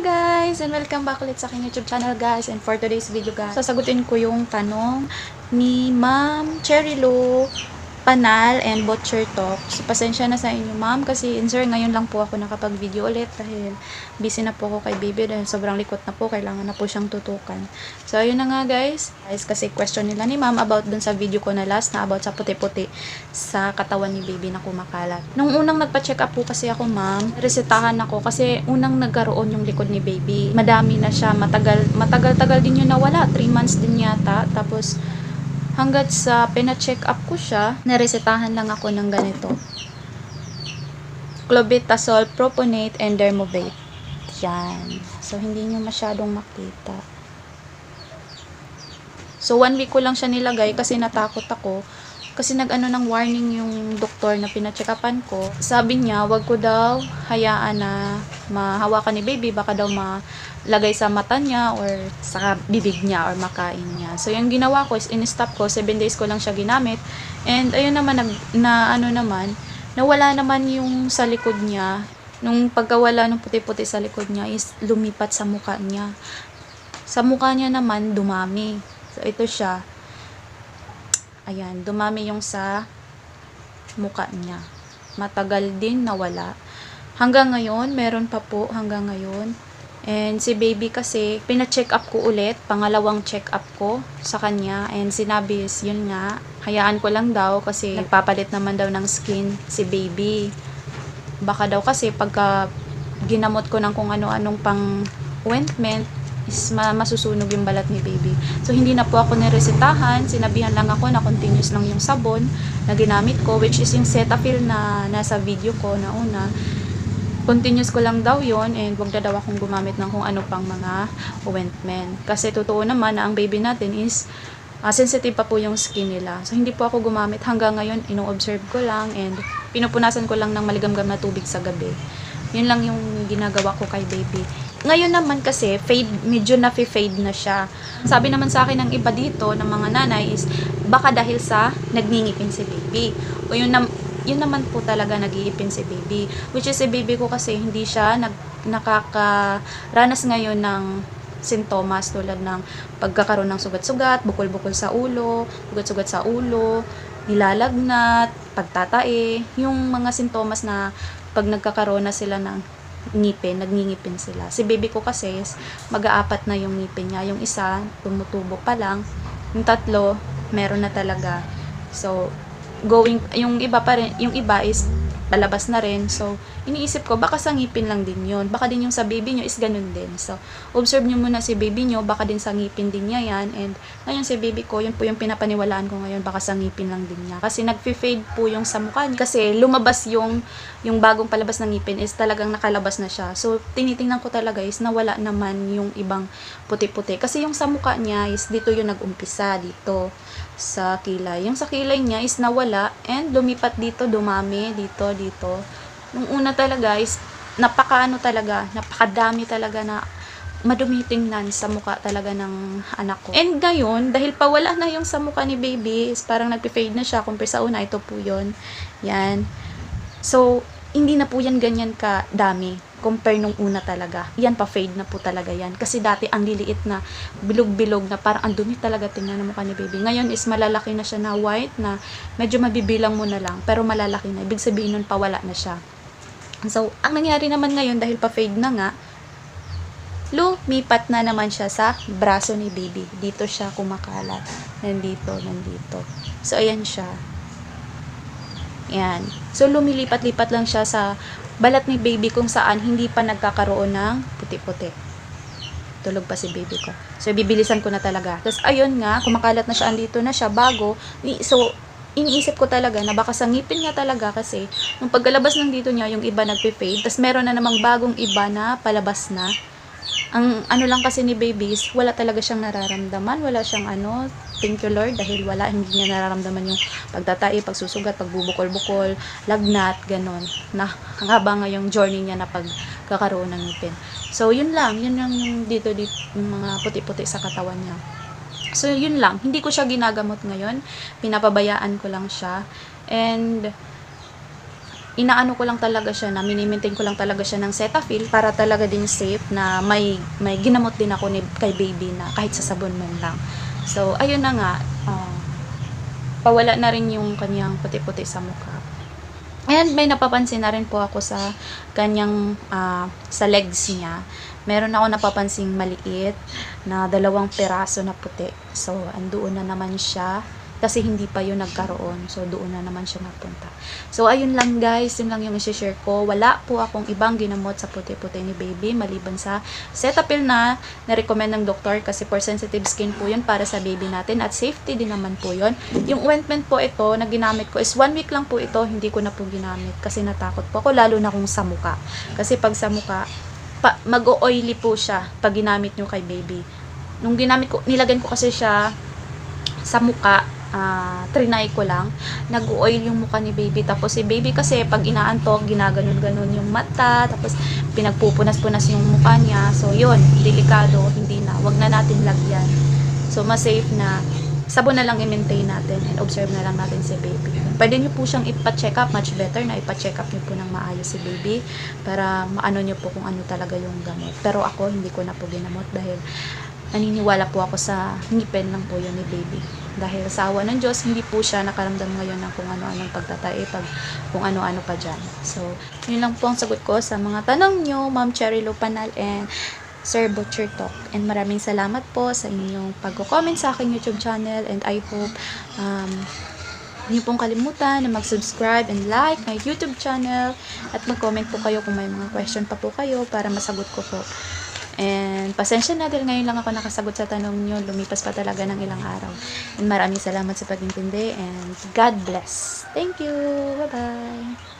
Guys! And welcome back ulit sa aking YouTube channel guys. And for today's video guys, sasagutin ko yung tanong ni Ma'am Cherry Lou Panal and Butcher Talk. So pasensya na sa inyo ma'am kasi in sir ngayon lang po ako nakapag-video ulit dahil busy na po ako kay baby dahil sobrang likot na po. Kailangan na po siyang tutukan. So ayun na nga guys. Guys kasi question nila ni ma'am about dun sa video ko na last na about sa puti-puti sa katawan ni baby na kumakalat. Nung unang nagpa-check up po kasi ako ma'am, resetahan ako kasi unang nagkaroon yung likod ni baby. Madami na siya, matagal, matagal-tagal din yun nawala. 3 months din yata. Tapos hanggat sa pina-check up ko siya, naresetahan lang ako ng ganito. Clobetasol, Proponate, and Dermovate. Yan. So, hindi nyo masyadong makita. So, one week ko lang siya nilagay kasi natakot ako. Kasi nag-ano ng warning yung doktor na pinacheck-upan ko. Sabi niya, wag ko daw hayaan na mahawakan ni baby. Baka daw malagay sa mata niya or sa bibig niya or makain niya. So, yung ginawa ko is in-stop ko. 7 days ko lang siya ginamit. And, ayun naman, nag, na ano naman, nawala naman yung sa likod niya. Nung pagkawala ng puti-puti sa likod niya is lumipat sa muka niya. Sa muka niya naman, dumami. So, ito siya. Ayan, dumami yung sa muka niya. Matagal din nawala. Hanggang ngayon, meron pa po hanggang ngayon. And si baby kasi, pina-check up ko ulit, pangalawang check up ko sa kanya. And sinabi is, yun nga, hayaan ko lang daw kasi nagpapalit naman daw ng skin si baby. Baka daw kasi pagka ginamot ko ng kung ano-anong pang ointment, is ma- masusunog yung balat ni baby. So, hindi na po ako niresetahan. Sinabihan lang ako na continuous lang yung sabon na ginamit ko, which is yung Cetaphil na nasa video ko na una. Continuous ko lang daw yon and wag na daw akong gumamit ng kung ano pang mga ointment. Kasi totoo naman na ang baby natin is ah, sensitive pa po yung skin nila. So, hindi po ako gumamit. Hanggang ngayon, ino-observe ko lang and pinupunasan ko lang ng maligamgam na tubig sa gabi. Yun lang yung ginagawa ko kay baby. Ngayon naman kasi, fade, medyo na-fade na siya. Sabi naman sa akin ng iba dito, ng mga nanay, is baka dahil sa nagngingipin si baby. O yun, nam, yun naman po talaga nag-iipin si baby. Which is si baby ko kasi hindi siya nag, nakakaranas ngayon ng sintomas tulad ng pagkakaroon ng sugat-sugat, bukol-bukol sa ulo, sugat-sugat sa ulo, nilalagnat, pagtatae, yung mga sintomas na pag nagkakaroon na sila ng ngipin, nagngingipin sila. Si baby ko kasi mag-aapat na yung ngipin niya. Yung isa, tumutubo pa lang. Yung tatlo, meron na talaga. So, going, yung iba pa rin, yung iba is palabas na rin. So, iniisip ko, baka sa ngipin lang din yun. Baka din yung sa baby nyo is ganun din. So, observe nyo muna si baby nyo, baka din sa ngipin din niya yan. And, ngayon si baby ko, yun po yung pinapaniwalaan ko ngayon, baka sa ngipin lang din niya. Kasi nag-fade po yung sa mukha niya. Kasi lumabas yung, yung bagong palabas ng ngipin is talagang nakalabas na siya. So, tinitingnan ko talaga is nawala naman yung ibang puti-puti. Kasi yung sa mukha niya is dito yung nag-umpisa, dito sa kilay. Yung sa kilay niya is nawala and lumipat dito, dumami, dito, dito. Nung una talaga is napakaano talaga, napakadami talaga na madumi tingnan sa mukha talaga ng anak ko. And ngayon, dahil pawala na yung sa mukha ni baby, is parang nagpe-fade na siya compare sa una, ito po yun. Yan. So, hindi na po yan ganyan ka dami compare nung una talaga. Yan pa fade na po talaga yan. Kasi dati ang liliit na bilog-bilog na parang ang dumi talaga tingnan ng mukha ni baby. Ngayon is malalaki na siya na white na medyo mabibilang mo na lang pero malalaki na. Ibig sabihin nun pawala na siya. So, ang nangyari naman ngayon dahil pa fade na nga, lumipat na naman siya sa braso ni baby. Dito siya kumakalat. Nandito, nandito. So, ayan siya. Yan. So, lumilipat-lipat lang siya sa balat ni baby kung saan hindi pa nagkakaroon ng puti-puti. Tulog pa si baby ko. So, bibilisan ko na talaga. Tapos, ayun nga, kumakalat na siya, andito na siya, bago. So, iniisip ko talaga na baka sa ngipin nga talaga kasi nung pagkalabas ng dito niya, yung iba nagpe-fade. Tapos, meron na namang bagong iba na palabas na. Ang ano lang kasi ni babies, wala talaga siyang nararamdaman. Wala siyang ano, thank you Lord, dahil wala, hindi niya nararamdaman yung pagtatai, pagsusugat, pagbubukol-bukol, lagnat, ganon. Na haba nga journey niya na pagkakaroon ng ngipin. So, yun lang. Yun lang yung dito, dito yung mga puti-puti sa katawan niya. So, yun lang. Hindi ko siya ginagamot ngayon. Pinapabayaan ko lang siya. And, inaano ko lang talaga siya na minimaintain ko lang talaga siya ng Cetaphil para talaga din safe na may may ginamot din ako ni kay baby na kahit sa sabon man lang. So ayun na nga ah, pawala na rin yung kanyang puti-puti sa mukha. And may napapansin na rin po ako sa kanyang ah, sa legs niya. Meron ako napapansing maliit na dalawang piraso na puti. So, andoon na naman siya kasi hindi pa yun nagkaroon. So, doon na naman siya napunta. So, ayun lang guys. Yun lang yung isi-share ko. Wala po akong ibang ginamot sa puti-puti ni baby maliban sa Cetaphil na na-recommend ng doktor kasi for sensitive skin po yun para sa baby natin at safety din naman po yun. Yung ointment po ito na ginamit ko is one week lang po ito. Hindi ko na po ginamit kasi natakot po ako lalo na kung sa muka. Kasi pag sa muka, mag-oily po siya pag ginamit nyo kay baby. Nung ginamit ko, nilagyan ko kasi siya sa muka, ah trinay ko lang, nag-oil yung mukha ni baby. Tapos si baby kasi pag inaantok, ginaganon-ganon yung mata, tapos pinagpupunas-punas yung mukha niya. So yun, delikado, hindi na, wag na natin lagyan. So mas safe na sabon na lang i-maintain natin and observe na lang natin si baby. Pwede nyo po siyang ipa-check up, much better na ipa-check up nyo po ng maayos si baby para maano nyo po kung ano talaga yung gamot. Pero ako, hindi ko na po ginamot dahil naniniwala po ako sa ngipin lang po yun ni baby. Dahil sa awa ng Diyos, hindi po siya nakaramdam ngayon ng kung ano-anong pagtatae, pag, kung ano-ano pa dyan. So, yun lang po ang sagot ko sa mga tanong nyo, Ma'am Cherry Lupanal and Sir Butcher Talk. And maraming salamat po sa inyong pag-comment sa aking YouTube channel and I hope um, hindi pong kalimutan na mag-subscribe and like my YouTube channel at mag-comment po kayo kung may mga question pa po kayo para masagot ko po. And pasensya na dahil ngayon lang ako nakasagot sa tanong nyo. Lumipas pa talaga ng ilang araw. And maraming salamat sa pag-intindi and God bless. Thank you. Bye-bye.